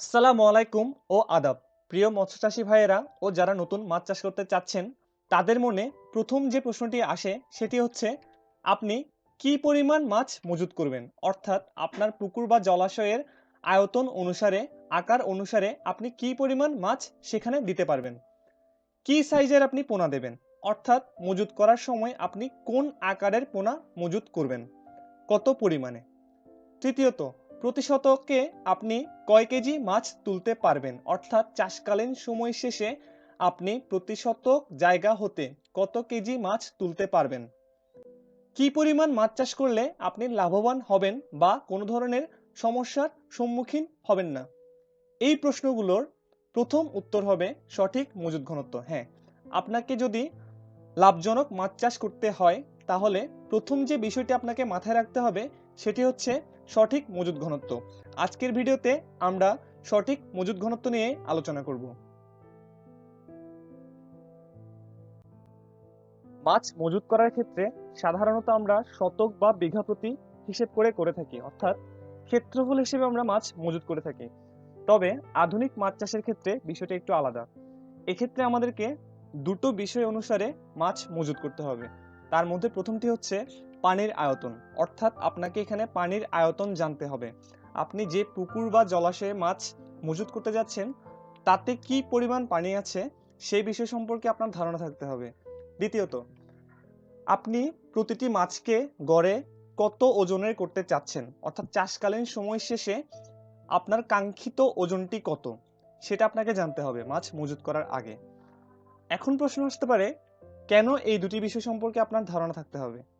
আসসালামু আলাইকুম ও আদাব। প্রিয় মৎস্যচাষী ভাইয়েরা ও যারা নতুন মাছ চাষ করতে চাচ্ছেন, তাদের মনে প্রথম যে প্রশ্নটি আসে সেটি হচ্ছে, আপনি কি পরিমাণ মাছ মজুত করবেন? অর্থাৎ আপনার পুকুর বা জলাশয়ের আয়তন অনুসারে, আকার অনুসারে আপনি কি পরিমাণ মাছ সেখানে দিতে পারবেন? কি সাইজের আপনি পোনা দেবেন? অর্থাৎ মজুত করার সময় আপনি কোন আকারের পোনা মজুত করবেন? কত পরিমাণে? তৃতীয়ত প্রতি শতকে আপনি কয় কেজি মাছ তুলতে পারবেন? অর্থাৎ চাষকালীন সময় শেষে আপনি প্রতি শতক জায়গা হতে কত কেজি মাছ তুলতে পারবেন? কি পরিমাণ মাছ চাষ করলে আপনি লাভবান হবেন বা কোনো ধরনের সমস্যার সম্মুখীন হবেন না? এই প্রশ্নগুলোর প্রথম উত্তর হবে সঠিক মজুদ ঘনত্ব। হ্যাঁ আপনাকে যদি লাভজনক মাছ চাষ করতে হয়, তাহলে প্রথম যে বিষয়টি আপনাকে মাথায় রাখতে হবে সেটি হচ্ছে সঠিক মজুদ ঘনত্ব। আজকের ভিডিওতে আমরা সঠিক মজুদ ঘনত্ব নিয়ে আলোচনা করব। মাছ মজুত করার ক্ষেত্রে সাধারণত আমরা শতক বা বিঘা প্রতি হিসেব করে করে থাকি, অর্থাৎ ক্ষেত্রফল হিসেবে আমরা মাছ মজুত করে থাকি। তবে আধুনিক মাছ চাষের ক্ষেত্রে বিষয়টা একটু আলাদা। এক্ষেত্রে আমাদেরকে দুটো বিষয় অনুসারে মাছ মজুত করতে হবে। তার মধ্যে প্রথমটি হচ্ছে পানির আয়তন। অর্থাৎ আপনাকে এখানে পানির আয়তন জানতে হবে। আপনি যে পুকুর বা জলাশয়ে মাছ মজুত করতে যাচ্ছেন, তাতে কি পরিমাণ পানি আছে, সেই বিষয় সম্পর্কে আপনার ধারণা থাকতে হবে। দ্বিতীয়ত, আপনি প্রতিটি মাছকে গড়ে কত ওজনের করতে চাচ্ছেন? অর্থাৎ চাষকালীন সময় শেষে আপনার কাঙ্ক্ষিত ওজনটি কত? সেটা আপনাকে জানতে হবে মাছ মজুত করার আগে। এখন প্রশ্ন আসতে পারে, কেন এই দুটি বিষয় সম্পর্কে আপনার ধারণা থাকতে হবে?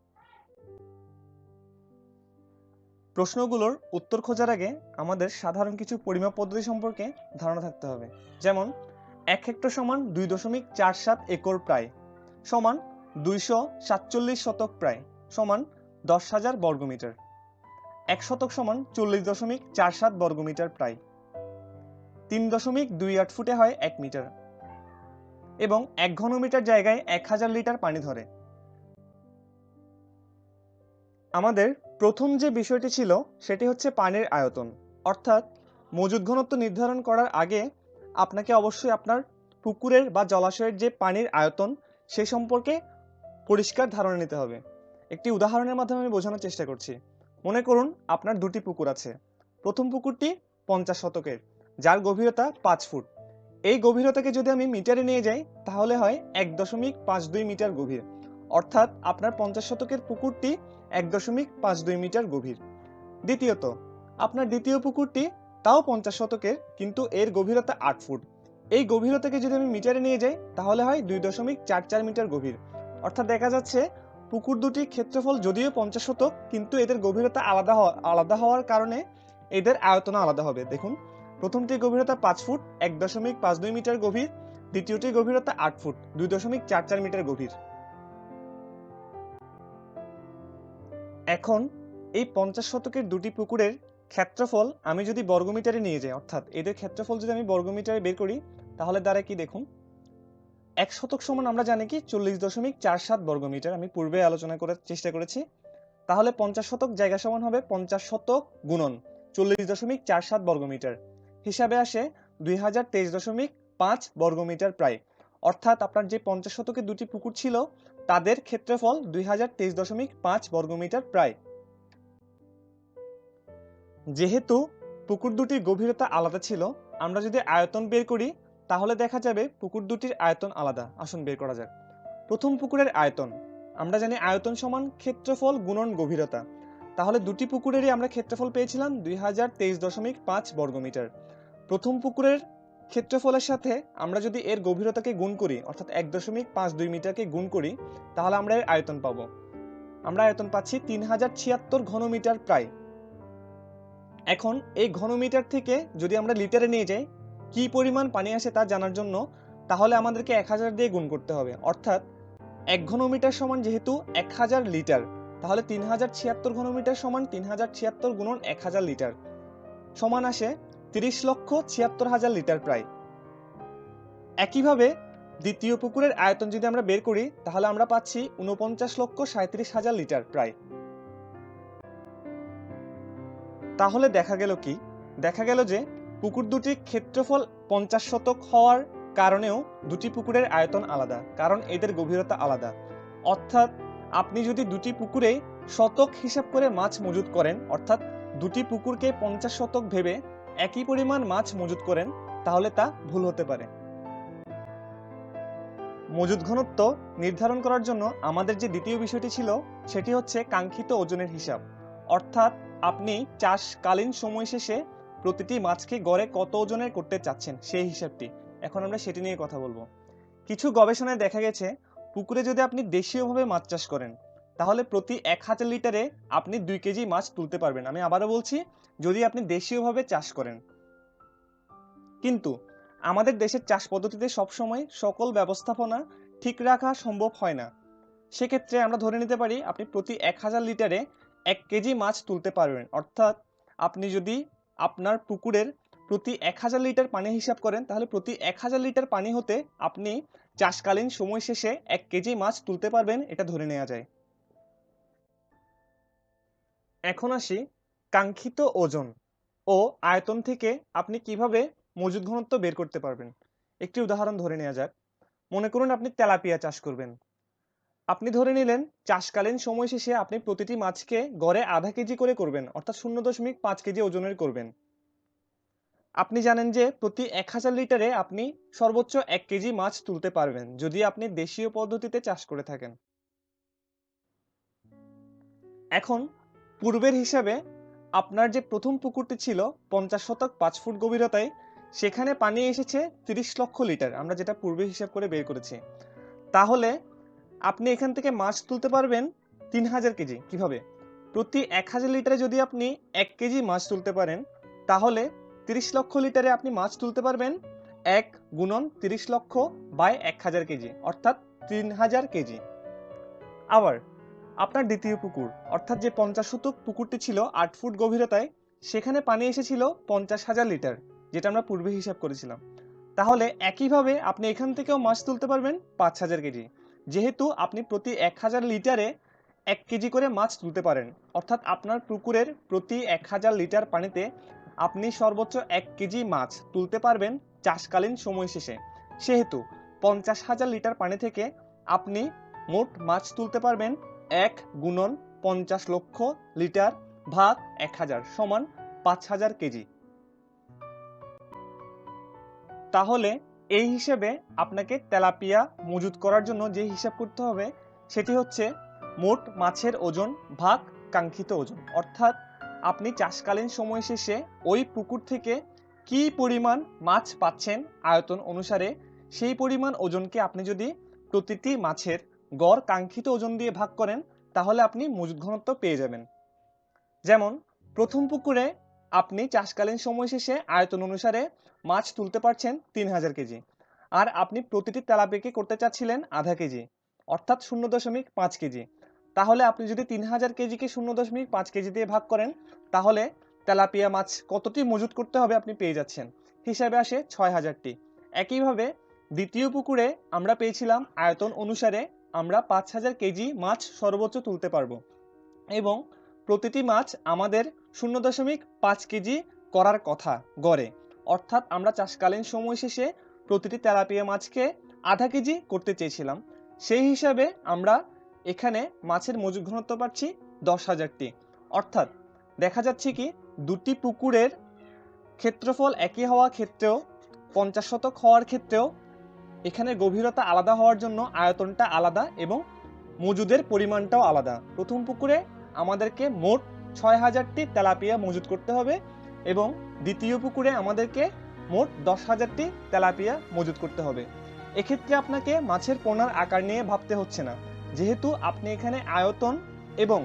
প্রশ্নগুলোর উত্তর খোঁজার আগে আমাদের সাধারণ কিছু পরিমাপ পদ্ধতি সম্পর্কে ধারণা থাকতে হবে। যেমন, এক হেক্টর সমান দুই দশমিক চার সাত একর প্রায়, সমান দুইশো সাতচল্লিশ শতক প্রায়, সমান দশ হাজার বর্গমিটার এক শতক সমান চল্লিশ দশমিক চার সাত বর্গমিটার প্রায়, তিন দশমিক দুই আট ফুটে হয় এক মিটার এবং এক ঘনমিটার জায়গায় এক হাজার লিটার পানি ধরে। আমাদের প্রথম যে বিষয়টি ছিল, সেটি হচ্ছে পানির আয়তন। অর্থাৎ মজুদ ঘনত্ব নির্ধারণ করার আগে আপনাকে অবশ্যই আপনার পুকুরের বা জলাশয়ের যে পানির আয়তন, সে সম্পর্কে পরিষ্কার ধারণা নিতে হবে। একটি উদাহরণের মাধ্যমে আমি বোঝানোর চেষ্টা করছি। মনে করুন আপনার দুটি পুকুর আছে। প্রথম পুকুরটি পঞ্চাশ শতকের, যার গভীরতা পাঁচ ফুট। এই গভীরতাকে যদি আমি মিটারে নিয়ে যাই, তাহলে হয় এক দশমিক পাঁচ দুই মিটার গভীর। অর্থাৎ আপনার পঞ্চাশ শতকের পুকুরটি এক দশমিক পাঁচ দুই মিটার গভীর। দ্বিতীয়ত, আপনার দ্বিতীয় পুকুরটি তাও পঞ্চাশ শতকের, কিন্তু এর গভীরতা আট ফুট। এই গভীরতাকে যদি আমি মিটারে নিয়ে যাই, তাহলে হয় দুই দশমিক চার চার মিটার গভীর। অর্থাৎ দেখা যাচ্ছে, পুকুর দুটির ক্ষেত্রফল যদিও পঞ্চাশ শতক, কিন্তু এদের গভীরতা আলাদা হওয়া, আলাদা হওয়ার কারণে এদের আয়তন আলাদা হবে। দেখুন প্রথমটির গভীরতা পাঁচ ফুট, এক দশমিক পাঁচ দুই মিটার গভীর, দ্বিতীয়টির গভীরতা আট ফুট, দুই দশমিক চার চার মিটার গভীর। এখন এই পঞ্চাশ শতকের দুটি পুকুরের ক্ষেত্রফল আমি যদি বর্গমিটারে নিয়ে যাই, অর্থাৎ এদের ক্ষেত্রফল যদি আমি বর্গমিটারে বের করি, তাহলে দ্বারা কি দেখুন? এক শতক সমান আমরা জানি কি, চল্লিশ দশমিক চার সাত বর্গমিটার আমি পূর্বে আলোচনা করার চেষ্টা করেছি। তাহলে পঞ্চাশ শতক জায়গা সমান হবে পঞ্চাশ শতক গুণন চল্লিশ দশমিক চার সাত বর্গমিটার। হিসাবে আসে দুই হাজার তেইশ দশমিক পাঁচ বর্গমিটার প্রায়। অর্থাৎ আপনার যে পঞ্চাশ শতকে দুটি পুকুর ছিল, তাদের ক্ষেত্রফল দুই হাজার তেইশ দশমিক পাঁচ বর্গমিটার প্রায়। যেহেতু পুকুর দুটির গভীরতা আলাদা ছিল, আমরা যদি আয়তন বের করি, তাহলে দেখা যাবে পুকুর দুটির আয়তন আলাদা। আসুন বের করা যাক। প্রথম পুকুরের আয়তন। আমরা জানি আয়তন সমান ক্ষেত্রফল গুণন গভীরতা। তাহলে দুটি পুকুরেরই আমরা ক্ষেত্রফল পেয়েছিলাম দুই হাজার তেইশ দশমিক পাঁচ বর্গমিটার। প্রথম পুকুরের ক্ষেত্রফলের সাথে আমরা যদি এর গভীরতাকে গুণ করি, অর্থাৎ এক দশমিক পাঁচ দুই মিটারকে গুণ করি, তাহলে আমরা এর আয়তন পাবো। আমরা আয়তন পাচ্ছি তিন হাজার ছিয়াত্তর ঘনমিটার প্রায়। এখন এই ঘনমিটার থেকে যদি আমরা লিটারে নিয়ে যাই, কি পরিমাণ পানি আসে তা জানার জন্য তাহলে আমাদেরকে এক হাজার দিয়ে গুণ করতে হবে। অর্থাৎ এক ঘনমিটার সমান যেহেতু এক হাজার লিটার, তাহলে তিন হাজার ছিয়াত্তর ঘনমিটার সমান তিন হাজার ছিয়াত্তর গুণন এক হাজার লিটার। সমান আসে তিরিশ লক্ষ ছিয়াত্তর হাজার লিটার প্রায়। একইভাবে দ্বিতীয় পুকুরের আয়তন যদি আমরা বের করি, তাহলে আমরা পাচ্ছি উনপঞ্চাশ লক্ষ সাঁত্রিশ হাজার লিটার প্রায়। তাহলে দেখা গেল কি? দেখা গেল যে পুকুর দুটির ক্ষেত্রফল পঞ্চাশ শতক হওয়ার কারণেও দুটি পুকুরের আয়তন আলাদা, কারণ এদের গভীরতা আলাদা। অর্থাৎ আপনি যদি দুটি পুকুরে শতক হিসাব করে মাছ মজুত করেন, অর্থাৎ দুটি পুকুরকে পঞ্চাশ শতক ভেবে একই পরিমাণ মাছ মজুত করেন, তাহলে তা ভুল হতে পারে। মজুদ ঘনত্ব নির্ধারণ করার জন্য আমাদের যে দ্বিতীয় বিষয়টি ছিল, সেটি হচ্ছে কাঙ্ক্ষিত ওজনের হিসাব। অর্থাৎ আপনি চাষকালীন সময় শেষে প্রতিটি মাছকে গড়ে কত ওজনের করতে চাচ্ছেন, সেই হিসাবটি। এখন আমরা সেটি নিয়ে কথা বলব। কিছু গবেষণায় দেখা গেছে, পুকুরে যদি আপনি দেশীয়ভাবে মাছ চাষ করেন তাহলে প্রতি এক হাজার লিটারে আপনি দুই কেজি মাছ তুলতে পারবেন। আমি আবারও বলছি, যদি আপনি দেশীয়ভাবে চাষ করেন। কিন্তু আমাদের দেশের চাষ পদ্ধতিতে সবসময় সকল ব্যবস্থাপনা ঠিক রাখা সম্ভব হয় না। সেক্ষেত্রে আমরা ধরে নিতে পারি, আপনি প্রতি এক হাজার লিটারে এক কেজি মাছ তুলতে পারবেন। অর্থাৎ আপনি যদি আপনার পুকুরের প্রতি এক হাজার লিটার পানি হিসাব করেন, তাহলে প্রতি এক হাজার লিটার পানি হতে আপনি চাষকালীন সময় শেষে এক কেজি মাছ তুলতে পারবেন, এটা ধরে নেওয়া যায়। এখন আসি কাঙ্ক্ষিত ওজন ও আয়তন থেকে আপনি কীভাবে মজুদ ঘনত্ব বের করতে পারবেন। একটি উদাহরণ ধরে নেওয়া যাক। মনে করুন আপনি তেলাপিয়া চাষ করবেন। আপনি ধরে নিলেন চাষকালীন সময় শেষে আপনি প্রতিটি মাছকে গড়ে আধা কেজি করে করবেন, অর্থাৎ শূন্য দশমিক পাঁচ কেজি ওজনের করবেন। আপনি জানেন যে প্রতি এক হাজার লিটারে আপনি সর্বোচ্চ এক কেজি মাছ তুলতে পারবেন, যদি আপনি দেশীয় পদ্ধতিতে চাষ করে থাকেন। এখন পূর্বের হিসাবে আপনার যে প্রথম পুকুরটি ছিল পঞ্চাশ শতক পাঁচ ফুট গভীরতায়, সেখানে পানি এসেছে তিরিশ লক্ষ লিটার, আমরা যেটা পূর্বে হিসাব করে বের করেছি। তাহলে আপনি এখান থেকে মাছ তুলতে পারবেন তিন হাজার কেজি। কীভাবে? প্রতি এক হাজার লিটারে যদি আপনি এক কেজি মাছ তুলতে পারেন, তাহলে তিরিশ লক্ষ লিটারে আপনি মাছ তুলতে পারবেন এক গুণন তিরিশ লক্ষ বাই এক হাজার কেজি, অর্থাৎ তিন হাজার কেজি। আবার আপনার দ্বিতীয় পুকুর। অর্থাৎ যে পঞ্চাশ শতক পুকুরটি ছিল আট ফুট গভীরতায়, সেখানে পানি এসেছিল পঞ্চাশ হাজার লিটার, যেটা আমরা পূর্বে হিসাব করেছিলাম। তাহলে একইভাবে আপনি এখান থেকেও মাছ তুলতে পারবেন পাঁচ হাজার কেজি। যেহেতু আপনি প্রতি এক হাজার লিটারে এক কেজি করে মাছ তুলতে পারেন, অর্থাৎ আপনার পুকুরের প্রতি এক হাজার লিটার পানিতে আপনি সর্বোচ্চ এক কেজি মাছ তুলতে পারবেন চাষকালীন সময় শেষে। সেহেতু পঞ্চাশ হাজার লিটার পানি থেকে আপনি মোট মাছ তুলতে পারবেন এক গুণন পঞ্চাশ লক্ষ লিটার ভাগ এক হাজার সমান পাঁচ হাজার কেজি। তাহলে এই হিসেবে আপনাকে তেলাপিয়া মজুত করার জন্য যে হিসাব করতে হবে, সেটি হচ্ছে মোট মাছের ওজন ভাগ কাঙ্ক্ষিত ওজন। অর্থাৎ আপনি চাষকালীন সময় শেষে ওই পুকুর থেকে কি পরিমাণ মাছ পাচ্ছেন আয়তন অনুসারে সেই পরিমাণ ওজনকে আপনি যদি প্রতিটি মাছের গড় কাঙ্ক্ষিত ওজন দিয়ে ভাগ করেন, তাহলে আপনি মজুদ ঘনত্ব পেয়ে যাবেন। যেমন, প্রথম পুকুরে আপনি চাষকালীন সময় শেষে আয়তন অনুসারে মাছ তুলতে পারছেন তিন হাজার কেজি। আর আপনি প্রতিটি তেলাপিয়াকে করতে চাচ্ছিলেন আধা কেজি, অর্থাৎ শূন্য দশমিক পাঁচ কেজি। তাহলে আপনি যদি তিন হাজার কেজিকে শূন্য দশমিক পাঁচ কেজি দিয়ে ভাগ করেন, তাহলে তেলাপিয়া মাছ কতটি মজুত করতে হবে আপনি পেয়ে যাচ্ছেন? হিসাবে আসে ছয় হাজারটি। একইভাবে দ্বিতীয় পুকুরে আমরা পেয়েছিলাম আয়তন অনুসারে আমরা পাঁচ হাজার কেজি মাছ সর্বোচ্চ তুলতে পারব। এবং প্রতিটি মাছ আমাদের শূন্য দশমিক পাঁচ কেজি করার কথা গড়ে। অর্থাৎ আমরা চাষকালীন সময় শেষে প্রতিটি তেলাপিয়া মাছকে আধা কেজি করতে চেয়েছিলাম। সেই হিসাবে আমরা এখানে মাছের মজুদ ঘনত্ব পাচ্ছি দশ হাজারটি। অর্থাৎ দেখা যাচ্ছে কি, দুটি পুকুরের ক্ষেত্রফল একই হওয়া ক্ষেত্রেও, পঞ্চাশ শতক হওয়ার ক্ষেত্রেও এখানে গভীরতা আলাদা হওয়ার জন্য আয়তনটা আলাদা এবং মজুদের পরিমাণটাও আলাদা। প্রথম পুকুরে আমাদেরকে মোট ছয় হাজারটি তেলাপিয়া মজুদ করতে হবে এবং দ্বিতীয় পুকুরে আমাদেরকে মোট দশ হাজারটি তেলাপিয়া মজুদ করতে হবে। এক্ষেত্রে আপনাকে মাছের পোনার আকার নিয়ে ভাবতে হচ্ছে না। যেহেতু আপনি এখানে আয়তন এবং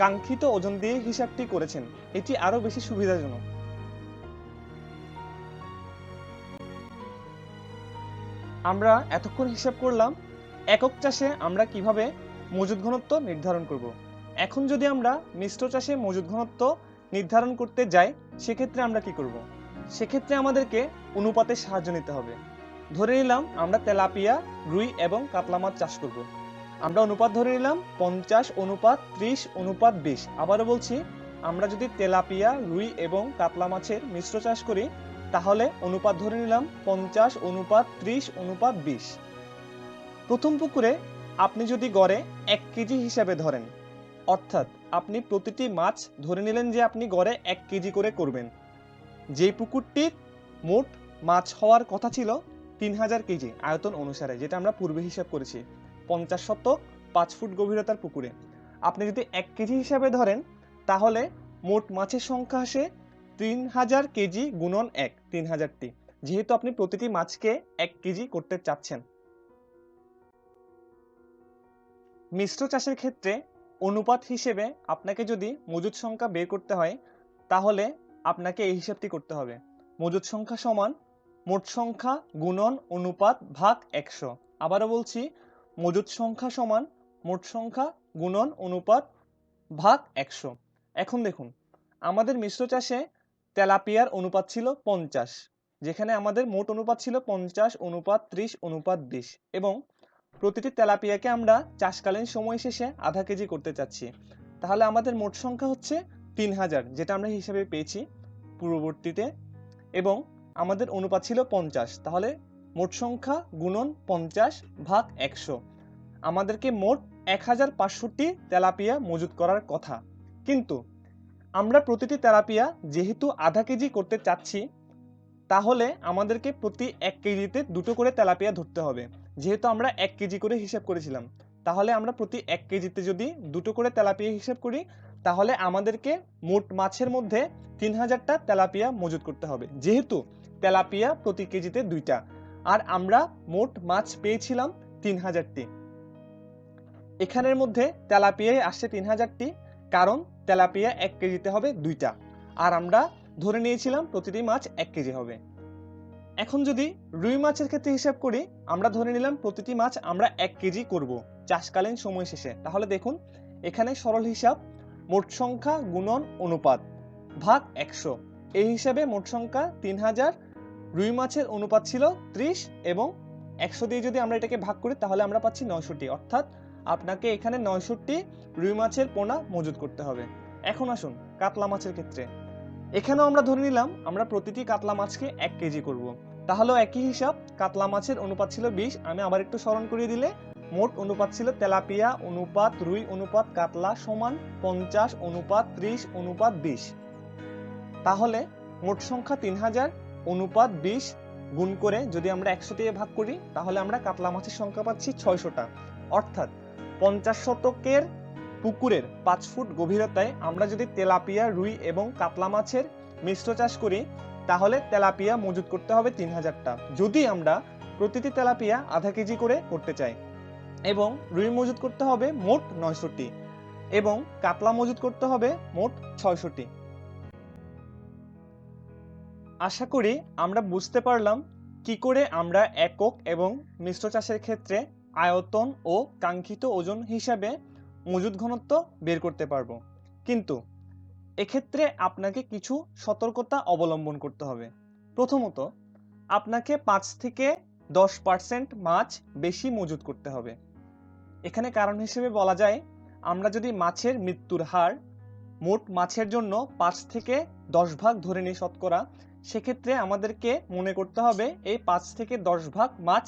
কাঙ্ক্ষিত ওজন দিয়ে হিসাবটি করেছেন, এটি আরও বেশি সুবিধাজনক। আমরা এতক্ষণ হিসাব করলাম, একক চাষে আমরা কীভাবে মজুদ ঘনত্ব নির্ধারণ করব। এখন যদি আমরা মিশ্র চাষে মজুদ ঘনত্ব নির্ধারণ করতে যাই, সেক্ষেত্রে আমরা কি করব? সেক্ষেত্রে আমাদেরকে অনুপাতের সাহায্য নিতে হবে। ধরে নিলাম আমরা তেলাপিয়া, রুই এবং কাতলা মাছ চাষ করব। আমরা অনুপাত ধরে নিলাম পঞ্চাশ অনুপাত ত্রিশ অনুপাত বিশ। আবারও বলছি, আমরা যদি তেলাপিয়া, রুই এবং কাতলা মাছের মিশ্র চাষ করি তাহলে অনুপাত ধরে নিলাম পঞ্চাশ অনুপাত ত্রিশ অনুপাত বিশ। প্রথম পুকুরে আপনি যদি গড়ে এক কেজি হিসাবে ধরেন, অর্থাৎ আপনি প্রতিটি মাছ ধরে নিলেন যে আপনি গড়ে এক কেজি করে করবেন। যে পুকুরটির মোট মাছ হওয়ার কথা ছিল তিন হাজার কেজি আয়তন অনুসারে, যেটা আমরা পূর্বে হিসাব করেছি, পঞ্চাশ শতক পাঁচ ফুট গভীরতার পুকুরে। আপনি যদি এক কেজি হিসাবে ধরেন, তাহলে মোট মাছের সংখ্যা আসে তিন হাজার কেজি গুণন এক, তিন হাজারটি যেহেতু আপনি প্রতিটি মাছকে এক কেজি করতে চাচ্ছেন। মিশ্র চাষের ক্ষেত্রে অনুপাত হিসেবে আপনাকে যদি মজুদ সংখ্যা বের করতে হয়, তাহলে আপনাকে এই হিসাবটি করতে হবে। মজুদ সংখ্যা সমান মোট সংখ্যা গুণন অনুপাত ভাগ একশো। আবারও বলছি মজুদ সংখ্যা সমান মোট সংখ্যা গুণন অনুপাত ভাগ একশো। এখন দেখুন, আমাদের মিশ্র চাষে তেলাপিয়ার অনুপাত ছিল পঞ্চাশ, যেখানে আমাদের মোট অনুপাত ছিল পঞ্চাশ অনুপাত ত্রিশ অনুপাত বিশ এবং প্রতিটি তেলাপিয়াকে আমরা চাষকালীন সময় শেষে আধা কেজি করতে চাচ্ছি। তাহলে আমাদের মোট সংখ্যা হচ্ছে তিন হাজার, যেটা আমরা হিসাবে পেয়েছি পূর্ববর্তীতে এবং আমাদের অনুপাত ছিল পঞ্চাশ। তাহলে মোট সংখ্যা গুণন পঞ্চাশ ভাগ একশো। আমাদেরকে মোট এক হাজার পাঁচষট্টি তেলাপিয়া মজুত করার কথা। কিন্তু আমরা প্রতিটি তেলাপিয়া যেহেতু আধা কেজি করতে চাচ্ছি, তাহলে আমাদেরকে প্রতি এক কেজিতে দুটো করে তেলাপিয়া ধরতে হবে। যেহেতু আমরা এক কেজি করে হিসাব করেছিলাম, তাহলে আমরা প্রতি এক কেজিতে যদি দুটো করে তেলাপিয়া হিসাব করি, তাহলে আমাদেরকে মোট মাছের মধ্যে তিন হাজারটা তেলাপিয়া মজুত করতে হবে। যেহেতু তেলাপিয়া প্রতি কেজিতে দুইটা, আর আমরা মোট মাছ পেয়েছিলাম তিন হাজারটি। এখানের মধ্যে তেলাপিয়ায় আসছে তিন হাজারটি কারণ তেলাপিয়া এক কেজিতে হবে দুইটা। আর আমরা ধরে নিয়েছিলাম প্রতিটি মাছ এক কেজি হবে। এখন যদি রুই মাছের ক্ষেত্রে হিসাব করি, আমরা ধরে নিলাম প্রতিটি মাছ আমরা এক কেজি করব চাষকালীন সময় শেষে। তাহলে দেখুন, এখানে সরল হিসাব মোট সংখ্যা গুণন অনুপাত ভাগ একশো। এই হিসাবে মোট সংখ্যা তিন হাজার, রুই মাছের অনুপাত ছিল ত্রিশ এবং একশো দিয়ে যদি আমরা এটাকে ভাগ করি, তাহলে আমরা পাচ্ছি নয়ষট্টি। অর্থাৎ আপনাকে এখানে নয়ষট্টি রুই মাছের পোনা মজুত করতে হবে। এখন আসুন কাতলা মাছের ক্ষেত্রে। এখানেও আমরা ধরে নিলাম, আমরা প্রতিটি কাতলা মাছকে এক কেজি করব। তাহলেও একই হিসাব, কাতলা মাছের অনুপাত ছিল বিশ, আমি আবার একটু স্মরণ করিয়ে দিলে, মোট অনুপাত ছিল তেলাপিয়া, অনুপাত রুই, অনুপাত কাতলা সমান পঞ্চাশ, অনুপাত ত্রিশ, অনুপাত বিশ। তাহলে মোট সংখ্যা তিন হাজার, অনুপাত বিশ গুণ করে যদি আমরা একশো দিয়ে ভাগ করি, তাহলে আমরা কাতলা মাছের সংখ্যা পাচ্ছি ছয়শোটা। অর্থাৎ পঞ্চাশ শতকের পুকুরের পাঁচ ফুট গভীরতায় আমরা যদি তেলাপিয়া, রুই এবং কাতলা মাছের মিশ্র চাষ করি, তাহলে তেলাপিয়া মজুত করতে হবে তিন হাজারটা। যদি আমরা প্রতিটি তেলাপিয়া আধা কেজি করে করতে চাই এবং রুই মজুত করতে হবে মোট নয়শোটি এবং কাতলা মজুত করতে হবে মোট ছয়শটি। আশা করি আমরা বুঝতে পারলাম কি করে আমরা একক এবং মিশ্র চাষের ক্ষেত্রে আয়তন ও কাঙ্ক্ষিত ওজন হিসাবে মজুদ ঘনত্ব বের করতে পারব। কিন্তু এক্ষেত্রে আপনাকে কিছু সতর্কতা অবলম্বন করতে হবে। প্রথমত, আপনাকে পাঁচ থেকে দশ পার্সেন্ট মাছ বেশি মজুত করতে হবে। এখানে কারণ হিসেবে বলা যায়, আমরা যদি মাছের মৃত্যুর হার মোট মাছের জন্য পাঁচ থেকে দশ ভাগ ধরে নিই শতকরা, সেক্ষেত্রে আমাদেরকে মনে করতে হবে, এই পাঁচ থেকে দশ ভাগ মাছ